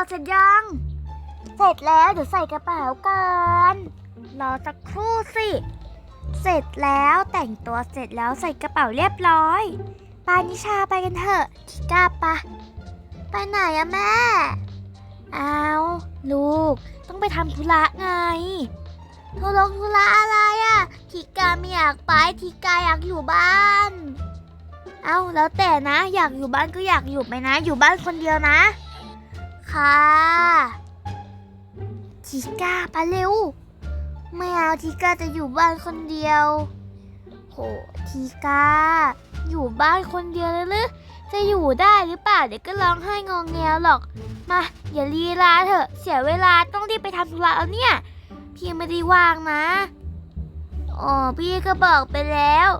ตัวเสร็จยัง เสร็จแล้วเดี๋ยวใส่กระเป๋าก่อนรอสักครู่สิ เสร็จแล้วแต่งตัวเสร็จแล้วใส่กระเป๋าเรียบร้อย ปานิชาไปกันเถอะทิก้าปะ ไปไหนอะแม่ เอาลูก ต้องไปทำธุระไงธุระธุระอะไรอะทิกาไม่อยากไปทิกาอยากอยู่บ้าน เอาแล้วแต่นะ อยากอยู่บ้านก็อยากอยู่ไปนะ อยู่บ้านคนเดียวนะ ค่ะทิกาไปเร็ว ไม่เอาทิกาจะอยู่บ้านคนเดียว โหทิกาอยู่บ้านคนเดียวเลยหรือจะอยู่ได้หรือเปล่าเดี๋ยวก็ร้องไห้งองแงหรอก มาอย่าลีลาเถอะ เสียเวลาต้องรีบไปทำธุระแล้วเนี่ย พี่ไม่ได้ว่างนะ อ๋อพี่ก็บอกไปแล้ว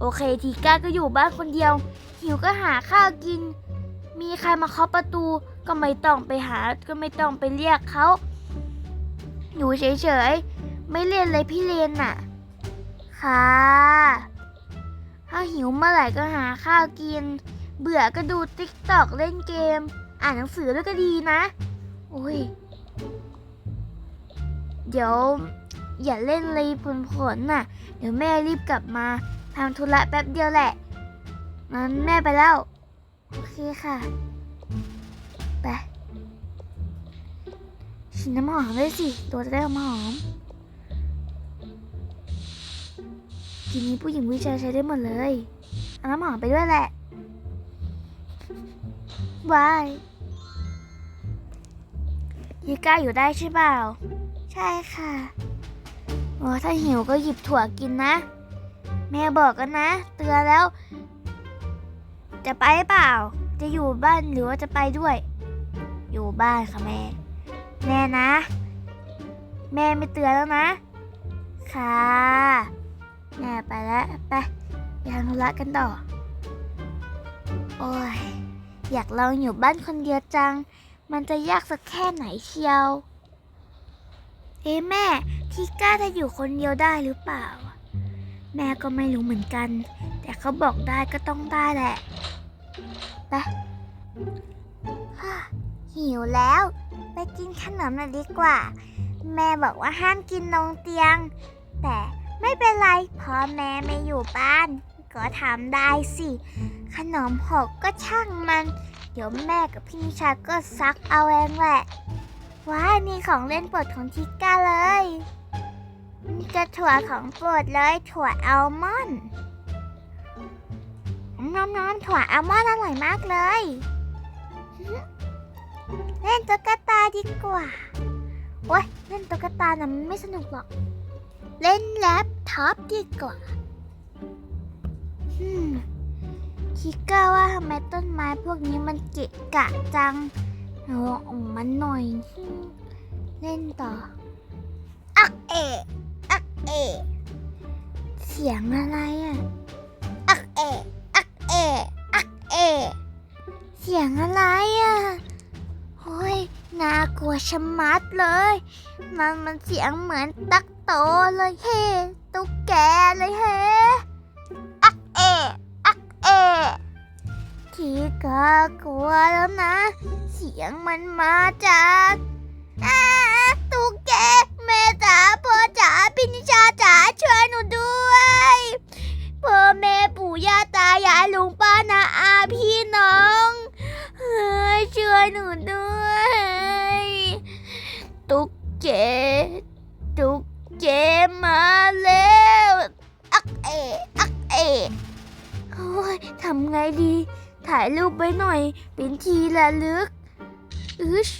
โอเคทีก้าก็อยู่บ้านคนเดียว หิวก็หาข้าวกิน มีใครมาเคาะประตู ก็ไม่ต้องไปหา ก็ไม่ต้องไปเรียกเขาอยู่เฉยๆ ไม่เล่นเลยพี่เลนน่ะ ค่ะ ถ้าหิวเมื่อไหร่ก็หาข้าวกิน เบื่อก็ดูติ๊กตอกเล่นเกม อ่านหนังสือแล้วก็ดีนะ โอ้ย เดี๋ยว อย่าเล่นเลยผลผลน่ะ เดี๋ยวแม่รีบกลับมาทำธุระแป๊บเดียวแหละ งั้นแม่ไปแล้ว โอเคค่ะ ไปฉีดน้ำหอมด้วยสิ ตัวจะได้หอมหอมทีนี้ผู้หญิงผู้ชายใช้ได้หมดเลยเอาน้ำหอมไปด้วยแหละวายยีก้าอยู่ได้ใช่เปล่า ใช่ค่ะโอ้ถ้าหิวก็หยิบถั่วกินนะ แม่บอกกันนะ เตือนแล้ว จะไปเปล่า จะอยู่บ้านหรือว่าจะไปด้วย อยู่บ้านค่ะแม่ แม่นะ แม่ไม่เตือนแล้วนะ ค่ะ แม่ไปแล้วไปไปทำธุระกันต่อ โอ้ย อยากลองอยู่บ้านคนเดียวจัง มันจะยากสักแค่ไหนเชียว เอ๊แม่ทิก้าจะอยู่คนเดียวได้หรือเปล่า แม่ก็ไม่รู้เหมือนกัน แต่เขาบอกได้ก็ต้องได้แหละ ไปหิวแล้ว ไปกินขนมหน่อยดีกว่า แม่บอกว่าห้ามกินนงเตียง แต่ไม่เป็นไรเพราะแม่ไม่อยู่บ้าน ก็ทำได้สิ ขนมหกก็ช่างมัน เดี๋ยวแม่กับพี่นิชาก็ซักเอาเองแหละว้านี่ของเล่นโปรดของทิก้าเลย นี่ก็ถั่วของโปรดเลยถั่วอัลมอนด์ น้องๆถั่วอัลมอนด์อร่อยมากเลย เล่นตุ๊กตาดีกว่า โอ๊ยเล่นตุ๊กตาน่ะมันไม่สนุกหรอก เล่นแล็ปท็อปดีกว่าคิกเกอร์ว่าทำไมต้นไม้พวกนี้มันเกะกะจังเอาออกมาหน่อย เล่นต่อ อักเอ อักเอ เสียงอะไรอะ อักเอ อักเอะเอะเสียงอะไรอะโอ้ยน่ากลัวชะมัดเลย มันมันเสียงเหมือนตักโตเลยเฮตุ๊กแกเลยเฮอักเอะอักเอะที่ก็กลัวแล้วนะ เสียงมันมาจากอาตุ๊กแกแม่จ๋าพ่อจ๋าพินิชาจ๋า แกตุ๊กแกมาแล้วอักเอะอักเอะโอ้ยทำไงดี ถ่ายรูปไว้หน่อย เป็นทีละลึกอึช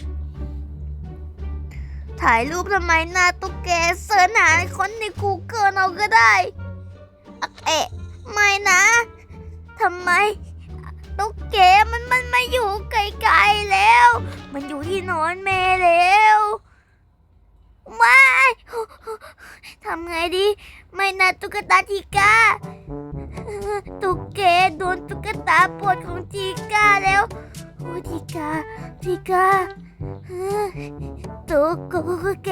ถ่ายรูปทำไมหน้าตุ๊กแกเสิร์ชหาคนใน Google เอาก็ได้อักเอะไม่นะทำไมตุ๊กแกมันมันมาอยู่ไกลๆแล้ว มันอยู่ที่นอนแม่แล้ว ไม่ทำไงดี ไม่นะตุ๊กตาทีก้าตุ๊กแกโดนตุ๊กตาปวดของทีก้าแล้วโอ้ทีก้าทีก้าตุ๊กแก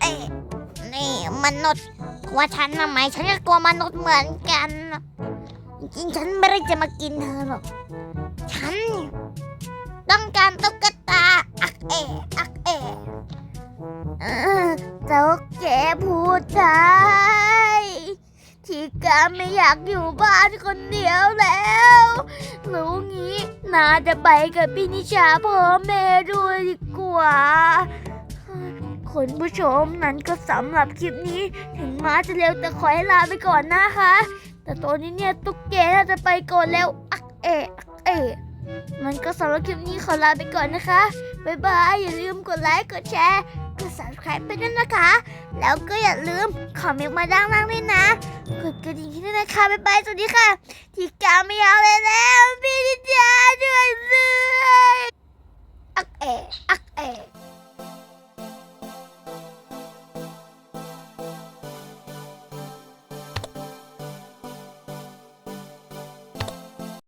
เอ๊ะนี่มนุษย์กลัวฉันทำไมฉันก็กลัวมนุษย์เหมือนกันจริงฉันไม่ได้จะมากินเธอหรอก ฉัน ต้องการตุ๊กาไม่อยากอยู่บ้านคนเดียวแล้วรู้งี้นาจะไปกับพี่นิชาพ่อแม่ด้วยดีกว่าคุณผู้ชมนั้นก็สำหรับคลิปนี้ ถึงม้าจะเร็วแต่ขอให้ลาไปก่อนนะคะ แต่ตอนนี้เนี่ยตุ๊กแกน่าจะไปก่อนแล้วอักเอะอักเอะมันก็สำหรับคลิปนี้ขอลาไปก่อนนะคะ บ๊ายบาย อย่าลืมกดไลค์ กดแชร์ กด subscribe ไปด้วยนะคะ แล้วก็อย่าลืมคอมเมนต์มาด้านล่างด้วยนะกดกระดิ่งที่ด้วยนะคะบ๊ายบายสวัสดีค่ะทีกาไม่เอาเลยแล้วพี่ดิจาด้วยด้วยอักเอะอักเอะ